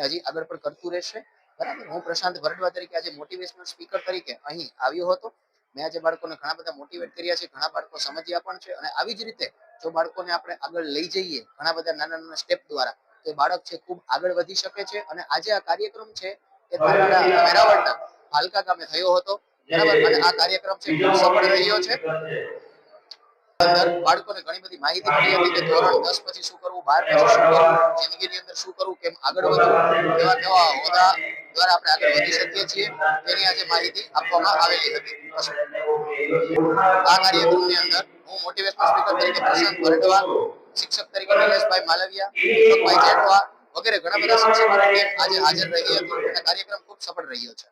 હજી આગળ પણ કરતું રહેશે. બરાબર? હું પ્રશાંત ભરડવા તરીકે આજે મોટિવેશનલ સ્પીકર તરીકે અહીં આવ્યો હતો. મેં આજે બાળકોને ઘણા બધા મોટિવેટ કર્યા છે, ઘણા બાળકો સમજ્યા પણ છે અને આવી જ રીતે જો બાળકોને આપણે આગળ લઈ જઈએ, ઘણા બધા નાના નાના સ્ટેપ દ્વારા એ બાળક છે ખૂબ આગળ વધી શકે છે અને આજે આ કાર્યક્રમ છે એ વેરાવળના ભાલકા ગામે થયો હતો. બરાબર? અને આ કાર્યક્રમ છે ખૂબ સફળ રહ્યો છે. અંદર બાળકોને ઘણી બધી માહિતી મળી હતી કે ધોરણ દસ પછી શું કરવું બાર પછી શું કરવું જિંદગીની અંદર શું કરવું કેમ આગળ વધવું કેવા કેવા હોદ્દા દ્વારા આપણે આગળ વધી શકીએ છીએ. તેની આજે માહિતી આપવામાં આવેલી હતી. આ કાર્યક્રમની અંદર હું મોટિવેશનલ સ્પીકર તરીકે પ્રશાંત ભરડવા શિક્ષક તરીકે નિલેશભાઈ માલવિયા દીપકભાઈ જેઠવા વગેરે ઘણા બધા શિક્ષકો આજે હાજર રહી હતી અને કાર્યક્રમ ખૂબ સફળ રહ્યો છે.